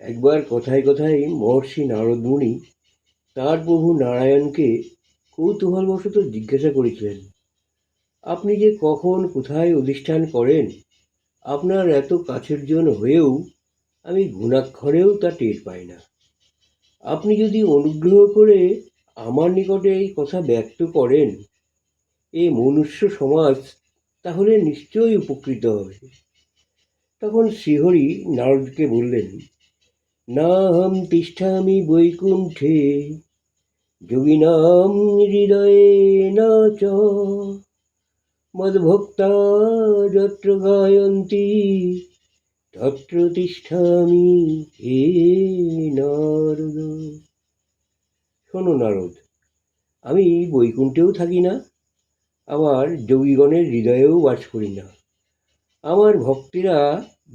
একবার কথায় কথায় মহর্ষি নারদমুনি তার প্রভু নারায়ণকে কৌতূহলবশত জিজ্ঞাসা করেছিলেন, আপনি যে কখন কোথায় অধিষ্ঠান করেন? আপনার এত কাছের জন হয়েও আমি গুণাক্ষরেও তা টের পাই না। আপনি যদি অনুগ্রহ করে আমার নিকটে এই কথা ব্যক্ত করেন এই মনুষ্য সমাজ তাহলে নিশ্চয়ই উপকৃত হবে। তখন শ্রীহরি নারদকে বললেন না হম তিষ্ঠামি বৈকুণ্ঠে, যোগিনাম হৃদয়ে নাচ। মদ্ভক্তা যত্র গায়ন্তি, তত্র তিষ্ঠামি হে নারদ। শোনো নারদ, আমি বৈকুণ্ঠেও থাকি না, আবার যোগীগণের হৃদয়েও বাস করি না। আমার ভক্তেরা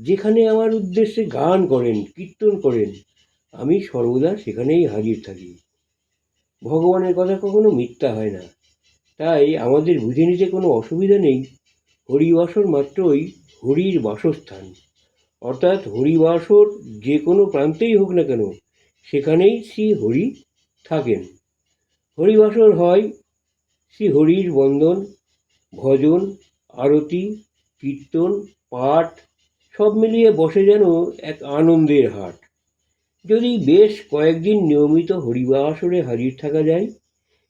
যেখানে আমার উদ্দেশ্যে গান করেন, কীর্তন করেন, আমি সর্বদা সেখানেই হাজির থাকি। ভগবানের কথা কখনো মিথ্যা হয় না। তাই আমাদের বুঝে নিতে কোনো অসুবিধা নেই। হরিবাসর মাত্রই হরির বাসস্থান। অর্থাৎ হরিবাসর যে কোনো প্রান্তেই হোক না কেন, সেখানেই শ্রী হরি থাকেন। হরিবাসর হয় শ্রী হরির বন্দন, ভজন, আরতি, কীর্তন, পাঠ সব মিলিয়ে বসে যেন এক আনন্দের হাট। যদি বেশ কয়েকদিন নিয়মিত হরিবাসরে হাজির থাকা যায়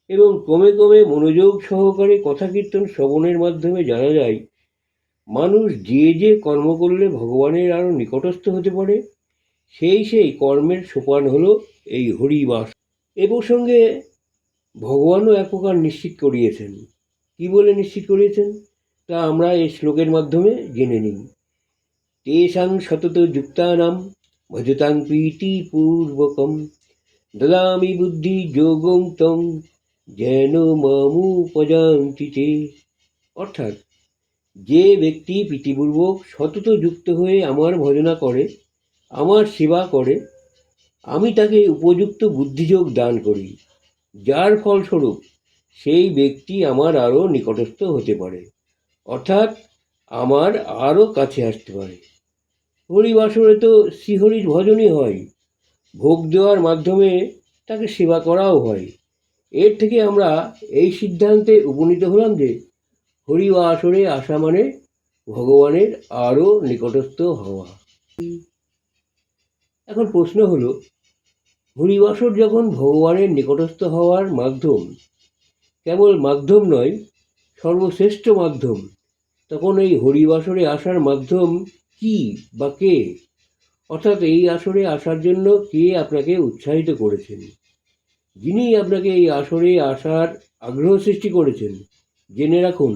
এবং ক্রমে ক্রমে মনোযোগ সহকারে কথা কীর্তন শ্রবণের মাধ্যমে জানা যায়, মানুষ যে যে কর্ম করলে ভগবানের আরও নিকটস্থ হতে পারে, সেই সেই কর্মের সোপান হলো এই হরিবাস। এ প্রসঙ্গে ভগবানও এক প্রকার নিশ্চিত করিয়েছেন। কি বলে নিশ্চিত করিয়েছেন? তা আমরা এই শ্লোকের মাধ্যমে জেনে নিই। তেষাং সতত যুক্তানাম ভজতাং প্রীতিপূর্বকম দদামি বুদ্ধি যোগং তং যেন মামুপজান্তি তে অর্থাৎ যে ব্যক্তি প্রীতিপূর্বক সতত যুক্ত হয়ে আমার ভজনা করে, আমার সেবা করে, আমি তাকে উপযুক্ত বুদ্ধিযোগ দান করি, যার ফলস্বরূপ সেই ব্যক্তি আমার আরও নিকটস্থ হতে পারে। অর্থাৎ, আমার আরও কাছে আসতে পারে। হরিবাসরে তো শ্রীহরির ভজনই হয়। ভোগ দেওয়ার মাধ্যমে তাকে সেবা করাও হয়। এর থেকে আমরা এই সিদ্ধান্তে উপনীত হলাম যে হরিবাসরে আসা মানে ভগবানের আরও নিকটস্থ হওয়া। এখন প্রশ্ন হলো হরিবাসর যখন ভগবানের নিকটস্থ হওয়ার মাধ্যম, কেবল মাধ্যম নয়, সর্বশ্রেষ্ঠ মাধ্যম, তখন এই হরিবাসরে আসার মাধ্যম কি বা কে? অর্থাৎ এই আসরে আসার জন্য কে আপনাকে উৎসাহিত করেছেন? যিনি আপনাকে এই আসরে আসার আগ্রহ সৃষ্টি করেছেন, জেনে রাখুন,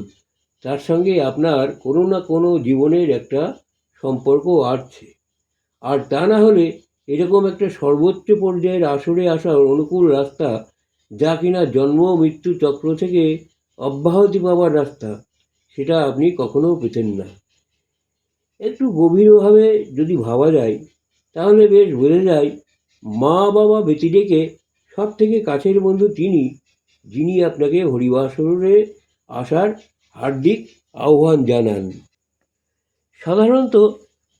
তার সঙ্গে আপনার কোনো না কোনো জীবনের একটা সম্পর্ক আছে আর তা না হলে এরকম একটা সর্বোচ্চ পর্যায়ের আসরে আসার অনুকূল রাস্তা, যা কিনা জন্ম মৃত্যু চক্র থেকে অব্যাহতি পাওয়ার রাস্তা, সেটা আপনি কখনো পেতেন না। একটু গভীরভাবে যদি ভাবা যায়, তাহলে বেশ বোঝা যায় মা বাবা ব্যতি ডেকে সব থেকে কাছের বন্ধু তিনি, যিনি আপনাকে হরিবাসরে আসার হার্দিক আহ্বান জানান। সাধারণত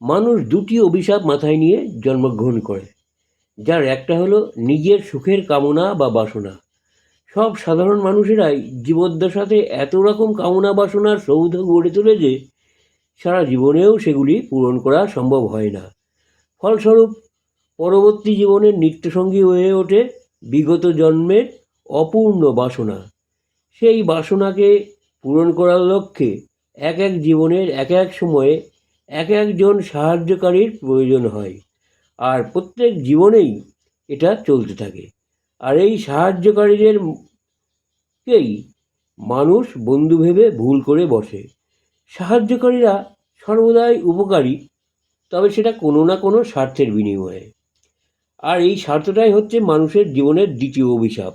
মানুষ দুটি অভিশাপ মাথায় নিয়ে জন্মগ্রহণ করে, যার একটা হলো নিজের সুখের কামনা বা বাসনা। সব সাধারণ মানুষেরাই জীবদ্দশাতে এত রকম কামনা বাসনার সৌধ গড়ে তোলে যে সারা জীবনেও সেগুলি পূরণ করা সম্ভব হয় না। ফলস্বরূপ, পরবর্তী জীবনের নিত্যসঙ্গী হয়ে ওঠে বিগত জন্মের অপূর্ণ বাসনা। সেই বাসনাকে পূরণ করার লক্ষ্যে এক এক জীবনের এক এক সময়ে এক একজন সাহায্যকারীর প্রয়োজন হয়, আর প্রত্যেক জীবনেই এটা চলতে থাকে। আর এই সাহায্যকারীদের কেই মানুষ বন্ধু ভেবে ভুল করে বসে। সাহায্যকারীরা সর্বদাই উপকারী, তবে সেটা কোনো না কোনো স্বার্থের বিনিময়ে। আর এই স্বার্থটাই হচ্ছে মানুষের জীবনের দ্বিতীয় অভিশাপ।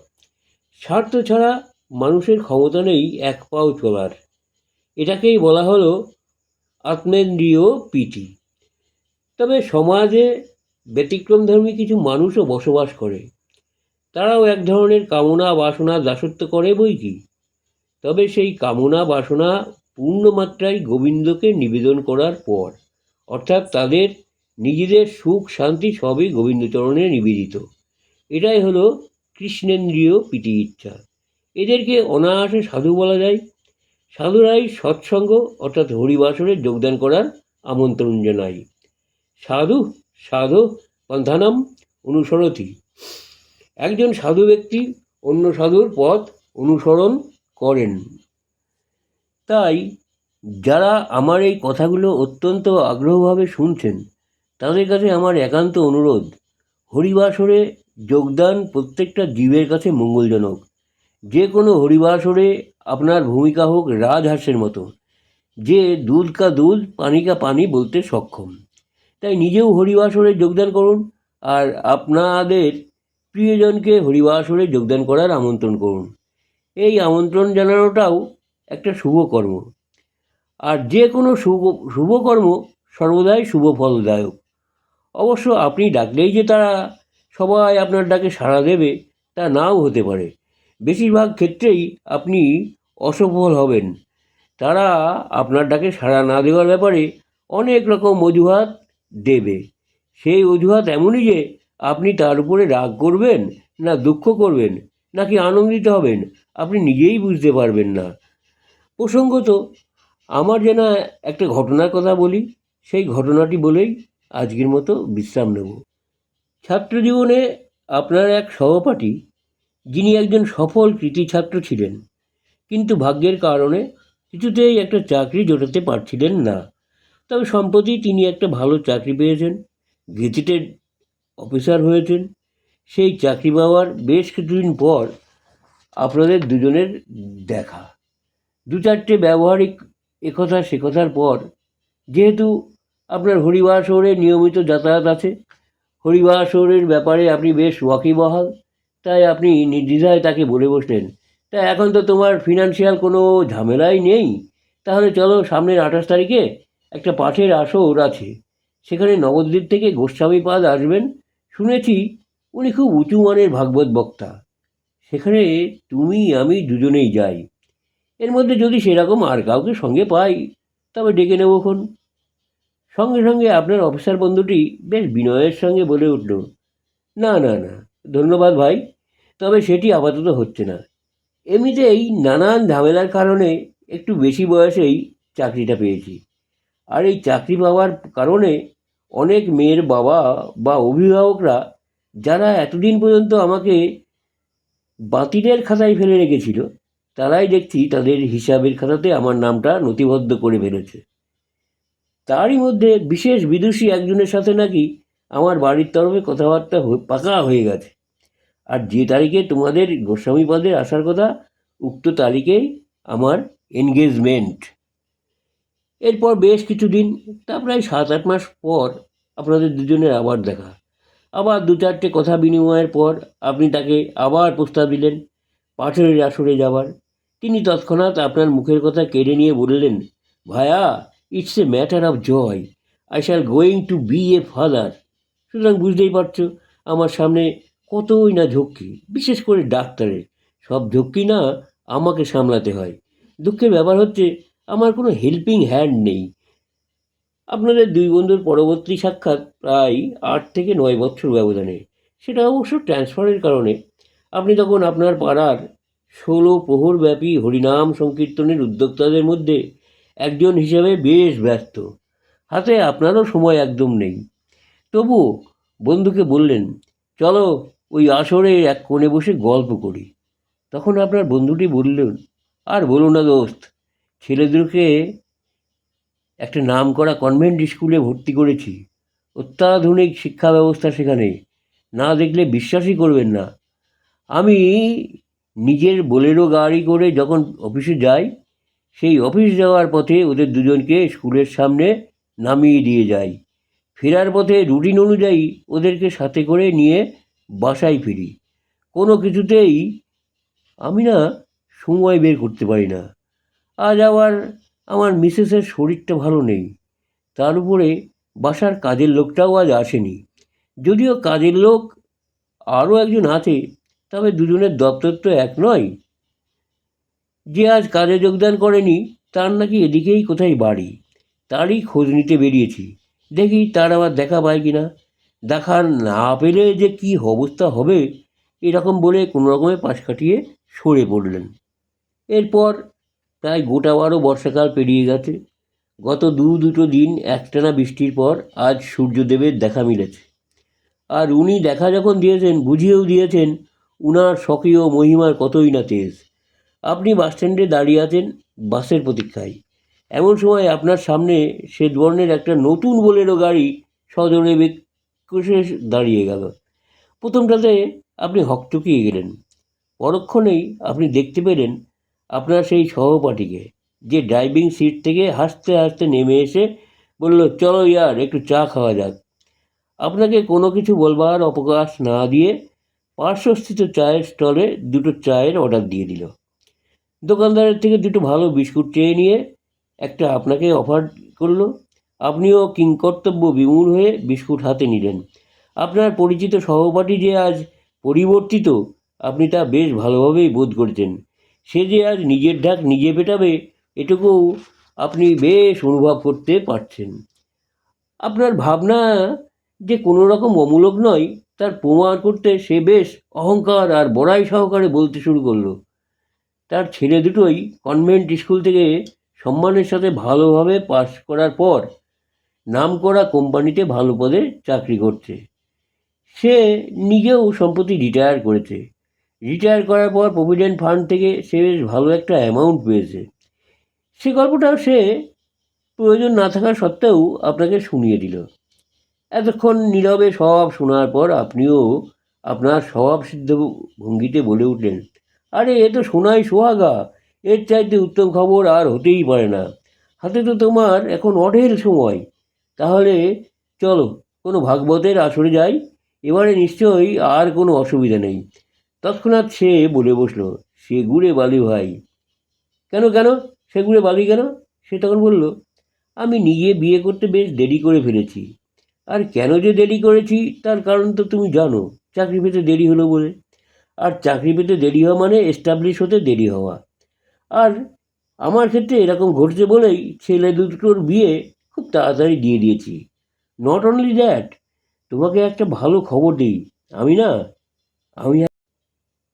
স্বার্থ ছাড়া মানুষের ক্ষমতা নেই এক পাও চলার। এটাকেই বলা হলো আত্মেন্দ্রিয় প্রীতি। তবে সমাজে ব্যতিক্রমধর্মী কিছু মানুষও বসবাস করে। তারাও এক ধরনের কামনা বাসনা দাসত্ব করে বই কি? তবে সেই কামনা বাসনা পূর্ণ মাত্রায় গোবিন্দকে নিবেদন করার পর, অর্থাৎ তাদের নিজেদের সুখ, শান্তি সবই গোবিন্দচরণে নিবেদিত। এটাই হলো কৃষ্ণেন্দ্রীয় প্রীতি ইচ্ছা। এদেরকে অনায়াসে সাধু বলা যায়। সাধুরাই সৎসঙ্গ, অর্থাৎ হরিবাসরে যোগদান করার আমন্ত্রণ জানাই সাধু সাধু পন্থানাম অনুসরতি। একজন সাধু ব্যক্তি অন্য সাধুর পথ অনুসরণ করেন। তাই যারা আমার এই কথাগুলো অত্যন্ত আগ্রহভাবে শুনছেন, তাদের কাছে আমার একান্ত অনুরোধ, হরিবাসরে যোগদান প্রত্যেকটা জীবের কাছে মঙ্গলজনক। যে কোনো হরিবাসরে আপনার ভূমিকা হোক রাজহাঁসের মতো, যে দুধ কা দুধ, পানি কা পানি বলতে সক্ষম। তাই নিজেও হরিবাসরে যোগদান করুন আর আপনাদের প্রিয়জনকে হরিবাসরে যোগদান করার আমন্ত্রণ করুন। এই আমন্ত্রণ জানানোটাও একটা শুভ কর্ম। আর যে কোনো শুভ শুভকর্ম সর্বদাই শুভ ফলদায়ক। অবশ্য আপনি ডাকলেই যে তারা সবাই আপনার ডাকে সাড়া দেবে, তা নাও হতে পারে। বেশিরভাগ ক্ষেত্রেই আপনি অসফল হবেন। তারা আপনার ডাকে সাড়া না দেওয়ার ব্যাপারে অনেক রকম অজুহাত দেবে। সেই অজুহাত এমনই যে আপনি তার উপরে রাগ করবেন না দুঃখ করবেন, নাকি আনন্দিত হবেন, আপনি নিজেই বুঝতে পারবেন না। প্রসঙ্গত, আমার যেন একটা ঘটনার কথা বলি, সেই ঘটনাটি বলেই আজকের মতো বিশ্রাম নেব। ছাত্র জীবনে আপনার এক সহপাঠী, যিনি একজন সফল কৃতি ছাত্র ছিলেন, কিন্তু ভাগ্যের কারণে কিছুতেই একটা চাকরি জোটাতে পারছিলেন না। তবে সম্প্রতি তিনি একটা ভালো চাকরি পেয়েছেন গেজেটেড অফিসার হয়েছেন। সেই চাকরি পাওয়ার বেশ কিছুদিন পর আপনাদের দুজনের দেখা। দু চারটে ব্যবহারিক একথা সে কথার পর, যেহেতু আপনার হরিবার শহরে নিয়মিত যাতায়াত আছে, হরিবার শহরের ব্যাপারে আপনি বেশ ওয়াকিবহাল, তাই আপনি নির্দ্বিধায় তাকে বলে বসলেন, তা এখন তো তোমার ফিনান্সিয়াল কোনো ঝামেলাই নেই, তাহলে চলো সামনের আঠাশ তারিখে একটা পাঠের আসর আছে, সেখানে নবদ্বীপ থেকে গোস্বামীপাদ আসবেন, শুনেছি উনি খুব উঁচু মানের ভাগবত বক্তা, সেখানে তুমি আমি দুজনেই যাই। এর মধ্যে যদি সেরকম আর কাউকে সঙ্গে পাই, তবে ডেকে নেবক্ষণ সঙ্গে সঙ্গে আপনার অফিসার বন্ধুটি বেশ বিনয়ের সঙ্গে বলে উঠল, না না না, ধন্যবাদ ভাই, তবে সেটি আপাতত হচ্ছে না। এমনিতেই নানান ঝামেলার কারণে একটু বেশি বয়সেই চাকরিটা পেয়েছি। আর এই চাকরি পাওয়ার কারণে অনেক মেয়ের বাবা বা অভিভাবকরা যারা এতদিন পর্যন্ত আমাকে বাতিলের খাতায় ফেলে রেখেছিল তারাই দেখছি তাদের হিসাবের খাতাতে আমার নামটা নথিবদ্ধ করে ফেলেছে। তারই মধ্যে বিশেষ বিদুষী একজনের সাথে নাকি আমার বাড়ির তরফে কথাবার্তা পাকা হয়ে গেছে। আর যে তারিখে তোমাদের গোস্বামী পদে আসার কথা, উক্ত তারিখেই আমার এনগেজমেন্ট এরপর বেশ কিছুদিন, তা প্রায় সাত আট মাস পর আপনাদের দুজনের আবার দেখা। আবার দু চারটে কথা বিনিময়ের পর আপনি তাকে আবার প্রস্তাব দিলেন পাঠের আসরে যাবার। তিনি তৎক্ষণাৎ আপনার মুখের কথা কেড়ে নিয়ে বললেন, ভায়া it's a matter of joy I shall going to be a father সুতরাং বুঝতেই পারছ, আমার সামনে কতই না ঝক্কি, বিশেষ করে ডাক্তারের। সব ঝক্কি না আমাকে সামলাতে হয়। দুঃখের ব্যাপার হচ্ছে, আমার কোনো হেল্পিং হ্যান্ড নেই। আপনাদের দুই বন্ধুর পরবর্তী সাক্ষাৎ প্রায় আট থেকে নয় বছর ব্যবধানে। সেটা অবশ্য ট্রান্সফারের কারণে। আপনি তখন আপনার পাড়ার ষোলো প্রহরব্যাপী হরিনাম সংকীর্তনের উদ্যোক্তাদের মধ্যে একজন হিসাবে বেশ ব্যস্ত। হাতে আপনারও সময় একদম নেই। তবু বন্ধুকে বললেন, চলো ওই আসরে এক কোণে বসে গল্প করি। তখন আপনার বন্ধুটি বললেন আর বলো না দোস্ত, ছেলেদেরকে একটা নাম করা কনভেন্ট স্কুলে ভর্তি করেছি। অত্যাধুনিক শিক্ষা ব্যবস্থা সেখানে। না দেখলে বিশ্বাসই করবেন না। আমি নিজের বোলেরো গাড়ি করে যখন অফিসে যাই, সেই অফিস যাওয়ার পথে ওদের দুজনকে স্কুলের সামনে নামিয়ে দিয়ে যাই। ফেরার পথে রুটিন অনুযায়ী ওদেরকে সাথে করে নিয়ে বাসায় ফিরি। কোনো কিছুতেই আমি না সময় বের করতে পারি না। আজ আবার আমার মিসেসের শরীরটা ভালো নেই। তার উপরে বাসার কাজের লোকটাও আজ আসেনি। যদিও কাজের লোক আরও একজন আছে তবে দুজনের দপ্তর তো এক নয়। যে আজ কাজে যোগদান করেনি, তার নাকি এদিকেই কোথায় বাড়ি। তারই খোঁজ নিতে বেরিয়েছি। দেখি তার আবার দেখা পায় কি না দেখা না পেলে যে কি অবস্থা হবে, এরকম বলে কোনো রকমে পাশ কাটিয়ে সরে পড়লেন। এরপর প্রায় গোটা বারো বর্ষাকাল পেরিয়ে গেছে। গত দু দুটো দিন একটানা বৃষ্টির পর আজ সূর্যদেবের দেখা মিলেছে। আর উনি দেখা যখন দিয়েছেন, বুঝিয়েও দিয়েছেন উনার স্বকীয় মহিমার কতই না তেজ। আপনি বাস স্ট্যান্ডে দাঁড়িয়ে আছেন বাসের প্রতীক্ষায়। এমন সময় আপনার সামনে শ্বেত বর্ণের একটা নতুন বোলেরো গাড়ি সজোরে বেগ কষে দাঁড়িয়ে গেল। প্রথমটাতে আপনি হকচকিয়ে গেলেন। পরক্ষণেই আপনি দেখতে পেলেন আপনার সেই সহপাঠীকে, যে ড্রাইভিং সিট থেকে হাসতে হাসতে নেমে এসে বলল, চলো ইয়ার, একটু চা খাওয়া যাক। আপনাকে কোনো কিছু বলবার অবকাশ না দিয়ে পার্শ্বস্থিত চায়ের স্টলে দুটো চায়ের অর্ডার দিয়ে দিল। দোকানদারের থেকে দুটো ভালো বিস্কুট চেয়ে নিয়ে একটা আপনাকে অফার করল। আপনিও কিংকর্তব্য বিমূল হয়ে বিস্কুট হাতে নিলেন। আপনার পরিচিত সহপাঠী যে আজ পরিবর্তিত, আপনি তা বেশ ভালোভাবেই বোধ করছেন। সে যে আজ নিজের ঢাক নিজে পেটাবে এটুকু আপনি বেশ অনুভব করতে পারছেন। আপনার ভাবনা যে কোনো রকম অমূলক নয় তার প্রমাণ করতে সে বেশ অহংকার আর বড়াই সহকারে বলতে শুরু করল। তার ছেলে দুটোই কনভেন্ট স্কুল থেকে সম্মানের সাথে ভালোভাবে পাশ করার পর নাম করা কোম্পানিতে ভালো পদে চাকরি করছে। সে নিজেও সম্প্রতি রিটায়ার করেছে। রিটায়ার করার পর প্রভিডেন্ট ফান্ড থেকে সে বেশ ভালো একটা অ্যামাউন্ট পেয়েছে। সে গল্পটাও সে প্রয়োজন না থাকা সত্ত্বেও আপনাকে শুনিয়ে দিল। এতক্ষণ নীরবে সব শোনার পর আপনিও আপনার স্বভাব সিদ্ধ ভঙ্গিতে বলে উঠলেন, আরে, এ তো সোনাই সোহাগা, এর চাইতে উত্তম খবর আর হতেই পারে না। হাতে তো তোমার এখন অঢেল সময়। তাহলে চলো, কোনো ভাগবতের আসরে যাই। এবারে নিশ্চয়ই আর কোনো অসুবিধা নেই। তৎক্ষণাৎ সে বলে বসল, সে গুড়ে বালি ভাই। কেন কেন? সে গুড়ে বালি কেন? সে তখন বলল, আমি নিজে বিয়ে করতে বেশ দেরি করে ফেলেছি। আর কেন যে দেরি করেছি, তার কারণ তো তুমি জানো, চাকরি পেতে দেরি হলো বলে। আর চাকরি পেতে দেরি হওয়া মানে এস্টাবলিশ হতে দেরি হওয়া। আর আমার ক্ষেত্রে এরকম ঘটছে বলেই ছেলে দুটোর বিয়ে খুব তাড়াতাড়ি দিয়ে দিয়েছি। নট অনলি দ্যাট তোমাকে একটা ভালো খবর দিই। আমি না, আমি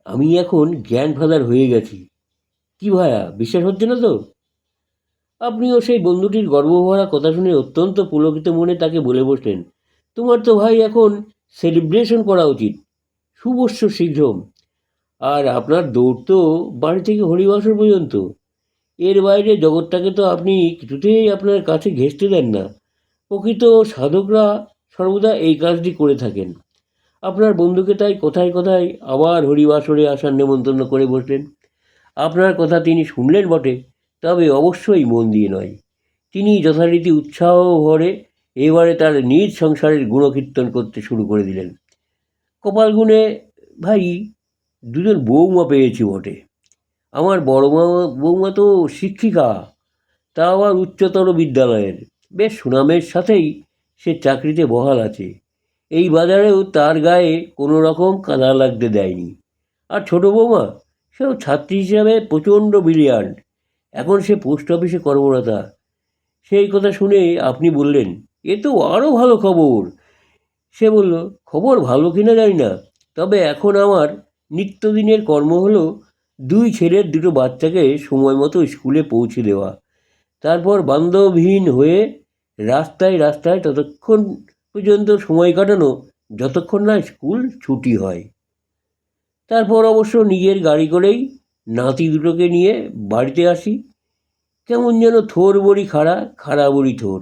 আমি এখন গ্র্যান্ডফাদার হয়ে গেছি। কি ভাইয়া বিশ্বাস হচ্ছে না তো? আপনিও সেই বন্ধুটির গর্বভরা কথা শুনে অত্যন্ত পুলকিত মনে তাকে বলে বসলেন, তোমার তো ভাই এখন সেলিব্রেশন করা উচিত, শুভস্য শীঘ্রম। আর আপনার দৌড় তো বাড়ি থেকে হরিবাসর পর্যন্ত। এর বাইরে জগৎটাকে তো আপনি কিছুতেই আপনার কাছে ঘেঁষতে দেন না। প্রকৃত সাধকরা সর্বদা এই কাজটি করে থাকেন। আপনার বন্ধুকে তাই কথায় কথায় আবার হরিবাসরে আসার নেমন্তন্ন করে বসলেন। আপনার কথা তিনি শুনলেন বটে। তবে অবশ্যই মন দিয়ে নয়। তিনি যথারীতি উৎসাহ ভরে এবারে তার নিজ সংসারের গুণকীর্তন করতে শুরু করে দিলেন। কপাল গুণে ভাই, দুজন বৌমা পেয়েছি বটে। আমার বড় মা, বৌমা তো শিক্ষিকা, তা আবার উচ্চতর বিদ্যালয়ের। বেশ সুনামের সাথেই সে চাকরিতে বহাল আছে। এই বাজারেও তার গায়ে কোনো রকম কাদা লাগতে দেয়নি। আর ছোট বৌমা, সেও ছাত্রী হিসাবে প্রচণ্ড ব্রিলিয়ান্ট এখন সে পোস্ট অফিসে কর্মরতা। সেই কথা শুনে আপনি বললেন, এ তো আরও ভালো খবর। সে বলল, খবর ভালো কিনা জানি না, তবে এখন আমার নিত্যদিনের কর্ম হলো দুই ছেলের দুটো বাচ্চাকে সময় মতো স্কুলে পৌঁছে দেওয়া। তারপর বান্ধবহীন হয়ে রাস্তায় রাস্তায় ততক্ষণ পর্যন্ত সময় কাটানো, যতক্ষণ না স্কুল ছুটি হয়। তারপর অবশ্য নিজের গাড়ি করেই নাতি দুটোকে নিয়ে বাড়িতে আসি। কেমন যেন থোর বড়ি খাড়া খাড়া বড়ি থোর।